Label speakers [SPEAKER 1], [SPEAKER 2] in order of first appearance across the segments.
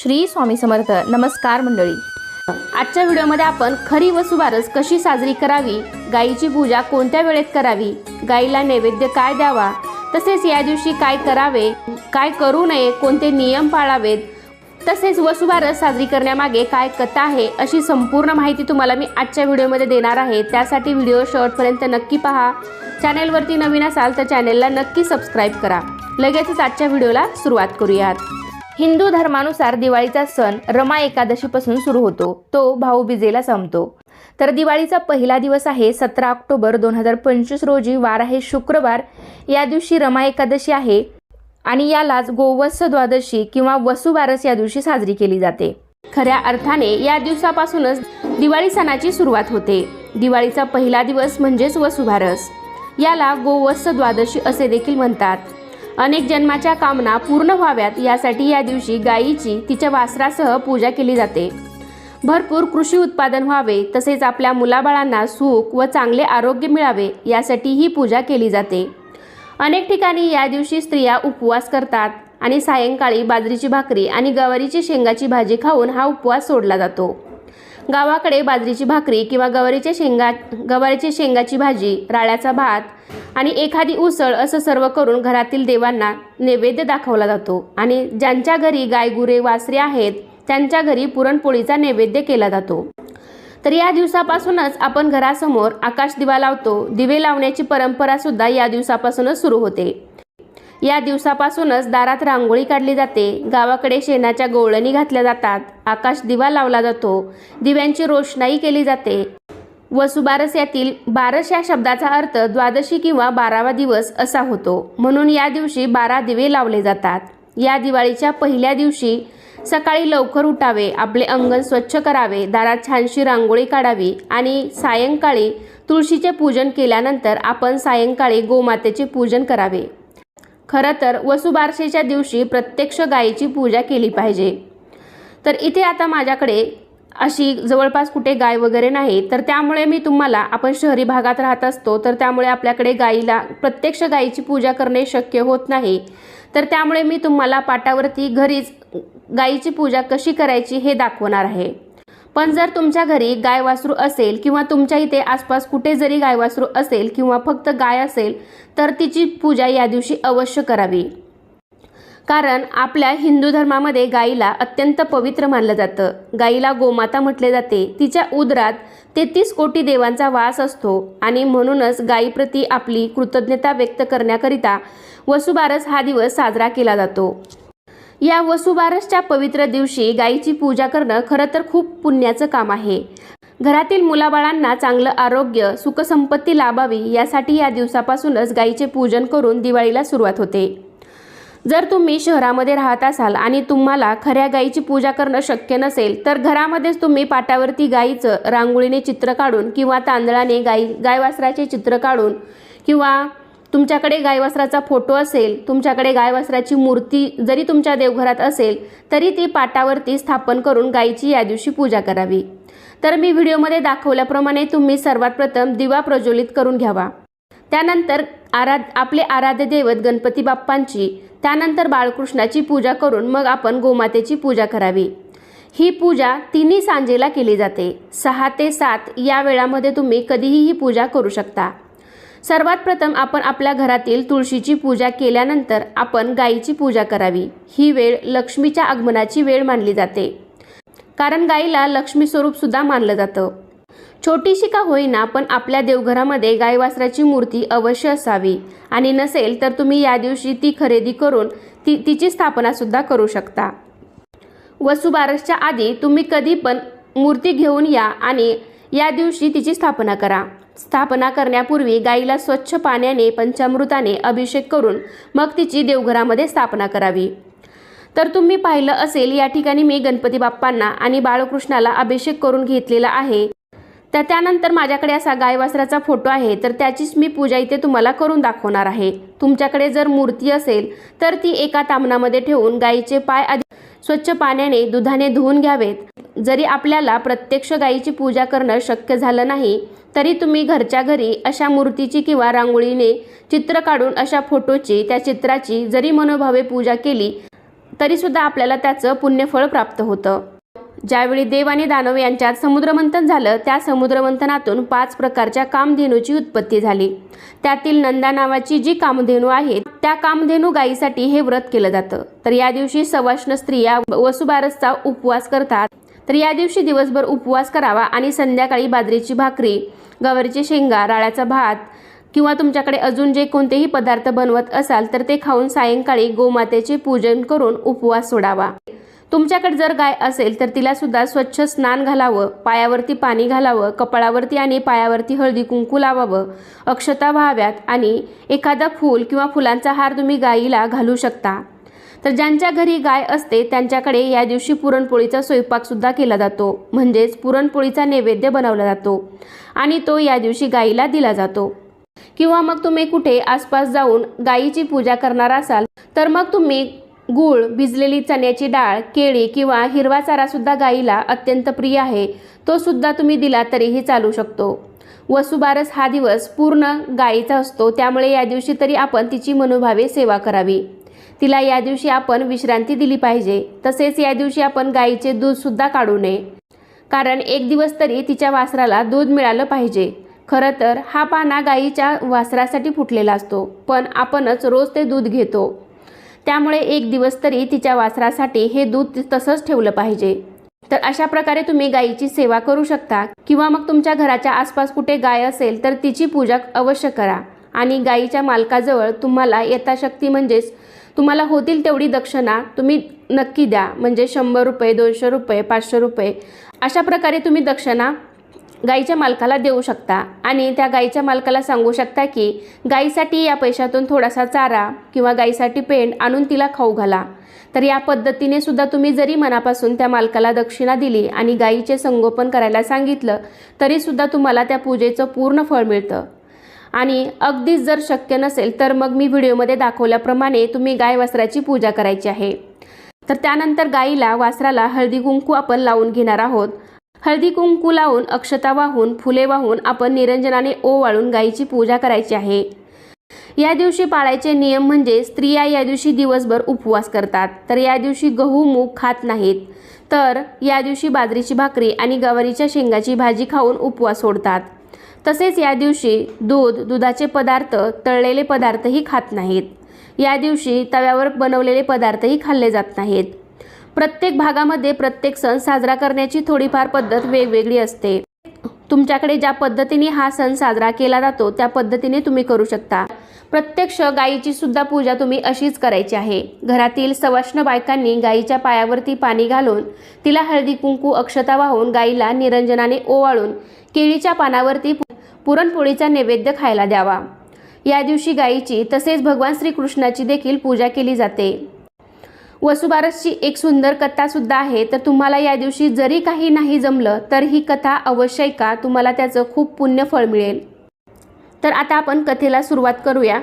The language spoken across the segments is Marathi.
[SPEAKER 1] श्री स्वामी समर्थ. नमस्कार मंडळी. आजच्या व्हिडिओमध्ये आपण खरी वसुबारस कशी साजरी करावी गायीची पूजा कोणत्या वेळेत करावी गायीला नैवेद्य काय द्यावा तसेच या दिवशी काय करावे काय करू नये कोणते नियम पाळावेत तसेच वसुबारस साजरी करण्यामागे काय कथा आहे अशी संपूर्ण माहिती तुम्हाला मी आजच्या व्हिडिओमध्ये देणार आहे. त्यासाठी व्हिडिओ शेवटपर्यंत नक्की पहा. चॅनेलवरती नवीन असाल तर चॅनेलला नक्की सबस्क्राईब करा. लगेचच आजच्या व्हिडिओला सुरुवात करूयात. हिंदू धर्मानुसार दिवाळीचा सण रमा एकादशीपासून सुरू होतो. तो भाऊबीजेला संपतो. तर दिवाळीचा पहिला दिवस आहे सतरा ऑक्टोबर दोन हजार पंचवीस रोजी. वार आहे शुक्रवार. या दिवशी रमा एकादशी आहे आणि यालाच गोवत्स द्वादशी किंवा वसुबारस या दिवशी साजरी केली जाते. खऱ्या अर्थाने या दिवसापासूनच दिवाळी सणाची सुरुवात होते. दिवाळीचा पहिला दिवस म्हणजेच वसुबारस. याला गोवत्स द्वादशी असे देखील म्हणतात. अनेक जन्माच्या कामना पूर्ण व्हाव्यात यासाठी या दिवशी गायीची तिच्या वासरासह पूजा केली जाते. भरपूर कृषी उत्पादन व्हावे तसेच आपल्या मुलाबाळांना सुख व चांगले आरोग्य मिळावे यासाठी ही पूजा केली जाते. अनेक ठिकाणी या दिवशी स्त्रिया उपवास करतात आणि सायंकाळी बाजरीची भाकरी आणि गवारीची शेंगाची भाजी खाऊन हा उपवास सोडला जातो. गावाकडे बाजरीची भाकरी किंवा गवारीच्या शेंगा गवारीची शेंगाची भाजी राळ्याचा भात आणि एखादी उसळ असं सर्व करून घरातील देवांना नैवेद्य दाखवला जातो. आणि ज्यांच्या घरी गायगुरे वासरे आहेत त्यांच्या घरी पुरणपोळीचा नैवेद्य केला जातो. तर या दिवसापासूनच आपण घरासमोर आकाश दिवा लावतो. दिवे लावण्याची परंपरा सुद्धा या दिवसापासूनच सुरू होते. या दिवसापासूनच दारात रांगोळी काढली जाते. गावाकडे शेणाच्या गोळणी घातल्या जातात. आकाश दिवा लावला जातो. दिव्यांची रोषणाई केली जाते. वसुबारस यातील बारस या शब्दाचा अर्थ द्वादशी किंवा बारावा दिवस असा होतो. म्हणून या दिवशी बारा दिवे लावले जातात. या दिवाळीच्या पहिल्या दिवशी सकाळी लवकर उठावे आपले अंगण स्वच्छ करावे दारात छानशी रांगोळी काढावी आणि सायंकाळी तुळशीचे पूजन केल्यानंतर आपण सायंकाळी गोमातेचे पूजन करावे. खरं तर वसुबारसेच्या दिवशी प्रत्यक्ष गायीची पूजा केली पाहिजे. तर इथे आता माझ्याकडे अशी जवळपास कुठे गाय वगैरे नाही तर त्यामुळे मी तुम्हाला आपण शहरी भागात राहत असतो तर त्यामुळे आपल्याकडे गाईला प्रत्यक्ष गायीची पूजा करणे शक्य होत नाही. तर त्यामुळे मी तुम्हाला पाटावरती घरीच गायीची पूजा कशी करायची हे दाखवणार आहे. पण जर तुमच्या घरी गाय वासरू असेल किंवा तुमच्या इथे आसपास कुठे जरी गाय वासरू असेल किंवा फक्त गाय असेल तर तिची पूजा या दिवशी अवश्य करावी. कारण आपल्या हिंदू धर्मामध्ये गाईला अत्यंत पवित्र मानलं जातं. गाईला गोमाता म्हटले जाते. तिच्या उदरात तेहतीस कोटी देवांचा वास असतो आणि म्हणूनच गायीप्रती आपली कृतज्ञता व्यक्त करण्याकरिता वसुबारस हा दिवस साजरा केला जातो. या वसुबारसच्या पवित्र दिवशी गायीची पूजा करणं खरं तर खूप पुण्याचं काम आहे. घरातील मुलाबाळांना चांगलं आरोग्य सुखसंपत्ती लाभावी यासाठी या दिवसापासूनच गायीचे पूजन करून दिवाळीला सुरुवात होते. जर तुम्ही शहरामध्ये राहत असाल आणि तुम्हाला खऱ्या गायीची पूजा करणं शक्य नसेल तर घरामध्येच तुम्ही पाटावरती गायीचं रांगोळीने चित्र काढून किंवा तांदळाने गाई गायवासराचे चित्र काढून किंवा तुमच्याकडे गायवस्त्राचा फोटो असेल तुमच्याकडे गायवस्त्राची मूर्ती जरी तुमच्या देवघरात असेल तरी ती पाटावरती स्थापन करून गायीची या दिवशी पूजा करावी. तर मी व्हिडिओमध्ये दाखवल्याप्रमाणे तुम्ही सर्वात प्रथम दिवा प्रज्वलित करून घ्यावा. त्यानंतर आराध आपले आराध्य दैवत गणपती बाप्पांची त्यानंतर बाळकृष्णाची पूजा करून मग आपण गोमातेची पूजा करावी. ही पूजा तिन्ही सांजेला केली जाते. सहा ते सात या वेळामध्ये तुम्ही कधीही ही पूजा करू शकता. सर्वात प्रथम आपण आपल्या घरातील तुळशीची पूजा केल्यानंतर आपण गायीची पूजा करावी. ही वेळ लक्ष्मीच्या आगमनाची वेळ मानली जाते. कारण गायीला लक्ष्मी स्वरूप सुद्धा मानलं जातं. छोटीशी का होईना पण आपल्या देवघरामध्ये गायवासराची मूर्ती अवश्य असावी. आणि नसेल तर तुम्ही या दिवशी ती खरेदी करून ती तिची स्थापनासुद्धा करू शकता. वसुबारसच्या आधी तुम्ही कधी पण मूर्ती घेऊन या आणि या दिवशी तिची स्थापना करा. स्थापना करण्यापूर्वी गाईला स्वच्छ पाण्याने पंचामृताने अभिषेक करून मग तिची देवघरामध्ये स्थापना करावी. तर तुम्ही पाहिलं असेल या ठिकाणी मी गणपती बाप्पांना आणि बाळकृष्णाला अभिषेक करून घेतलेला आहे. तर त्यानंतर माझ्याकडे असा गायवासराचा फोटो आहे तर त्याचीच मी पूजा इथे तुम्हाला करून दाखवणार आहे. तुमच्याकडे जर मूर्ती असेल तर ती एका तामणामध्ये ठेवून गायीचे पाय आधी स्वच्छ पाण्याने दुधाने धुवून घ्यावेत. जरी आपल्याला प्रत्यक्ष गायीची पूजा करणं शक्य झालं नाही तरी तुम्ही घरच्या घरी अशा मूर्तीची किंवा रांगोळीने चित्र काढून अशा फोटोची त्या चित्राची जरी मनोभावे पूजा केली तरीसुद्धा आपल्याला त्याचं पुण्यफळ प्राप्त होतं. ज्यावेळी देव आणि दानव यांच्यात समुद्रमंथन झालं त्या समुद्रमंथनातून पाच प्रकारच्या कामधेनूची उत्पत्ती झाली. त्यातील नंदा नावाची जी कामधेनू आहे त्या कामधेनू गायीसाठी हे व्रत केलं जातं. तर या दिवशी सवाष्ण स्त्रिया वसुबारसचा उपवास करतात. तर या दिवशी दिवसभर उपवास करावा आणि संध्याकाळी बाजरीची भाकरी गवारीची शेंगा राळ्याचा भात किंवा तुमच्याकडे अजून जे कोणतेही पदार्थ बनवत असाल तर ते खाऊन सायंकाळी गोमातेचे पूजन करून उपवास सोडावा. तुमच्याकडे जर गाय असेल तर तिला सुद्धा स्वच्छ स्नान घालावं पायावरती पाणी घालावं कपाळावरती आणि पायावरती हळदी कुंकू लावावं. अक्षता व्हाव्यात आणि एखादा फूल किंवा फुलांचा हार तुम्ही गायीला घालू शकता. तर ज्यांच्या घरी गाय असते त्यांच्याकडे या दिवशी पुरणपोळीचा स्वयंपाकसुद्धा केला जातो. म्हणजेच पुरणपोळीचा नैवेद्य बनवला जातो आणि तो या दिवशी गायीला दिला जातो. किंवा मग तुम्ही कुठे आसपास जाऊन गायीची पूजा करणार असाल तर मग तुम्ही गूळ भिजलेली चण्याची डाळ केळी किंवा हिरवा चारासुद्धा गाईला अत्यंत प्रिय आहे. तो सुद्धा तुम्ही दिला तरीही चालू शकतो. वसुबारस हा दिवस पूर्ण गायीचा असतो त्यामुळे या दिवशी तरी आपण तिची मनोभावे सेवा करावी. तिला या दिवशी आपण विश्रांती दिली पाहिजे. तसेच या दिवशी आपण गाईचे दूधसुद्धा काढू नये. कारण एक दिवस तरी तिच्या वासराला दूध मिळालं पाहिजे. खरं तर हा पाना गाईच्या वासरासाठी फुटलेला असतो पण आपणच रोज ते दूध घेतो. त्यामुळे एक दिवस तरी तिच्या वासरासाठी हे दूध तसंच ठेवलं पाहिजे. तर अशा प्रकारे तुम्ही गायीची सेवा करू शकता किंवा मग तुमच्या घराच्या आसपास कुठे गाय असेल तर तिची पूजा अवश्य करा. आणि गायीच्या मालकाजवळ तुम्हाला यथाशक्ती म्हणजेच तुम्हाला होतील तेवढी दक्षिणा तुम्ही नक्की द्या. म्हणजे शंभर रुपये दोनशे रुपये पाचशे रुपये अशा प्रकारे तुम्ही दक्षिणा गाईच्या मालकाला देऊ शकता. आणि त्या गाईच्या मालकाला सांगू शकता की गाईसाठी या पैशातून थोडासा चारा किंवा गाईसाठी पेंड आणून तिला खाऊ घाला. तर या पद्धतीने सुद्धा तुम्ही जरी मनापासून त्या मालकाला दक्षिणा दिली आणि गाईचे संगोपन करायला सांगितलं तरीसुद्धा तुम्हाला त्या पूजेचं पूर्ण फळ मिळतं. आणि अगदीच जर शक्य नसेल तर मग मी व्हिडिओमध्ये दाखवल्याप्रमाणे तुम्ही गाय वासराची पूजा करायची आहे. तर त्यानंतर गाईला वासराला हळदी कुंकू आपण लावून घेणार आहोत. हळदी कुंकू लावून अक्षता वाहून फुले वाहून आपण निरंजनाने ओवाळून गायीची पूजा करायची आहे. या दिवशी पाळायचे नियम म्हणजे स्त्रिया या दिवशी दिवसभर उपवास करतात. तर या दिवशी गहू मूग खात नाहीत. तर या दिवशी बाजरीची भाकरी आणि गवारीच्या शेंगाची भाजी खाऊन उपवास सोडतात. तसेच या दिवशी दूध दुधाचे पदार्थ तळलेले पदार्थही खात नाहीत. या दिवशी तव्यावर बनवलेले पदार्थही खाल्ले जात नाहीत. प्रत्येक भागामध्ये प्रत्येक सण साजरा करण्याची थोडीफार पद्धत वेगवेगळी असते. तुमच्याकडे ज्या पद्धतीने हा सण साजरा केला जातो त्या पद्धतीने तुम्ही करू शकता. प्रत्यक्ष गायीची सुद्धा पूजा तुम्ही अशीच करायची आहे. घरातील सवाष्ण बायकांनी गायीच्या पायावरती पाणी घालून तिला हळदी कुंकू अक्षता वाहून गायीला निरंजनाने ओवाळून केळीच्या पानावरती पुरणपोळीचा नैवेद्य खायला द्यावा. या दिवशी गायीची तसेच भगवान श्रीकृष्णाची देखील पूजा केली जाते. वसुबारसची एक सुंदर कथासुद्धा आहे. तर तुम्हाला या दिवशी जरी काही नाही जमलं तर ही कथा अवश्य ऐका. तुम्हाला त्याचं खूप पुण्य फळ मिळेल. तर आता आपण कथेला सुरुवात करूया.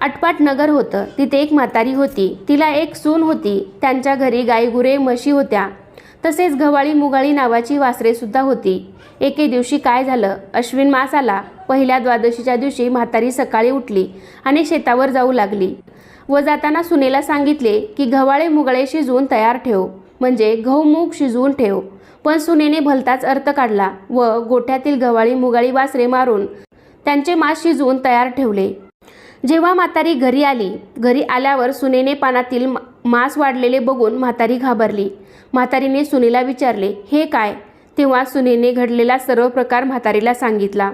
[SPEAKER 1] आटपाट नगर होतं. तिथे एक म्हातारी होती. तिला एक सून होती. त्यांच्या घरी गायगुरे म्हशी होत्या. तसेच घवाळी मुगाळी नावाची वासरेसुद्धा होती. एके दिवशी काय झालं? अश्विन मास आला. पहिल्या द्वादशीच्या दिवशी म्हातारी सकाळी उठली आणि शेतावर जाऊ लागली. व जाताना सुनेला सांगितले की गव्हाळे मुगळे शिजवून तयार ठेव. म्हणजे गहू मूग शिजवून ठेव. पण सुनेने भलताच अर्थ काढला व गोठ्यातील गव्हाळी मुगाळी वासरे मारून त्यांचे मास शिजवून तयार ठेवले. जेव्हा म्हातारी घरी आली घरी आल्यावर सुनेने पानातील मा- मांस वाढलेले बघून म्हातारी घाबरली. म्हातारीने सुनेला विचारले हे काय? तेव्हा सुनेने घडलेला सर्व प्रकार म्हातारीला सांगितला.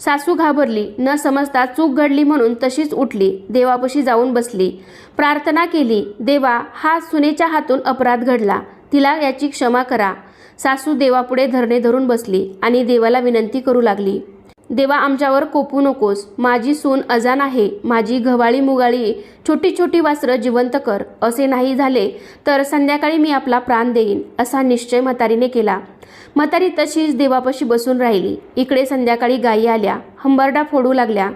[SPEAKER 1] सासू घाबरली न समजता चूक घडली म्हणून तशीच उठली देवापाशी जाऊन बसली. प्रार्थना केली देवा हा सुनेच्या हातून अपराध घडला तिला याची क्षमा करा. सासू देवापुढे धरणे धरून बसली आणि देवाला विनंती करू लागली. देवा आमच्यावर कोपू नकोस. माझी सून अजान आहे. माझी घवाळी मुगाळी छोटी छोटी वासरं जिवंत कर. असे नाही झाले तर संध्याकाळी मी आपला प्राण देईन असा निश्चय म्हातारीने केला. म्हातारी तशीच देवापाशी बसून राहिली. इकडे संध्याकाळी गायी आल्या. हंबरडा फोडू लागल्या.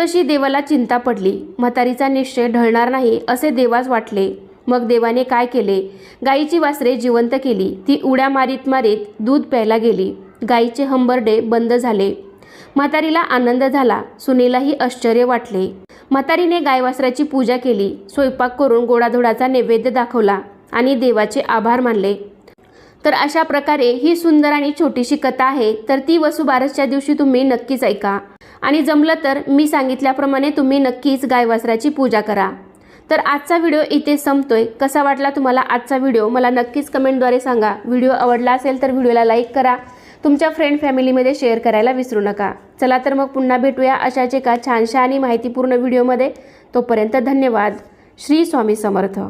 [SPEAKER 1] तशी देवाला चिंता पडली. म्हातारीचा निश्चय ढळणार नाही असे देवास वाटले. मग देवाने काय केले? गायीची वासरे जिवंत केली. ती उड्या मारीत मारीत दूध प्यायला गेली. गायीचे हंबरडे बंद झाले. म्हातारीला आनंद झाला. सुनेलाही आश्चर्य वाटले. म्हातारीने गायवासराची पूजा केली. स्वयंपाक करून गोडाधोडाचा नैवेद्य दाखवला आणि देवाचे आभार मानले. तर अशा प्रकारे ही सुंदर आणि छोटीशी कथा आहे. तर ती वसुबारसच्या दिवशी तुम्ही नक्कीच ऐका. आणि जमलं तर मी सांगितल्याप्रमाणे तुम्ही नक्कीच गायवासराची पूजा करा. तर आजचा व्हिडिओ इथे संपतोय. कसा वाटला तुम्हाला आजचा व्हिडिओ? मला नक्कीच कमेंटद्वारे सांगा. व्हिडिओ आवडला असेल तर व्हिडिओला लाईक करा. तुमच्या फ्रेंड फॅमिलीमध्ये शेअर करायला विसरू नका. चला तर मग पुन्हा भेटूया अशाच एका छानशा आणि माहितीपूर्ण व्हिडिओमध्ये तोपर्यंत धन्यवाद. श्री स्वामी समर्थ.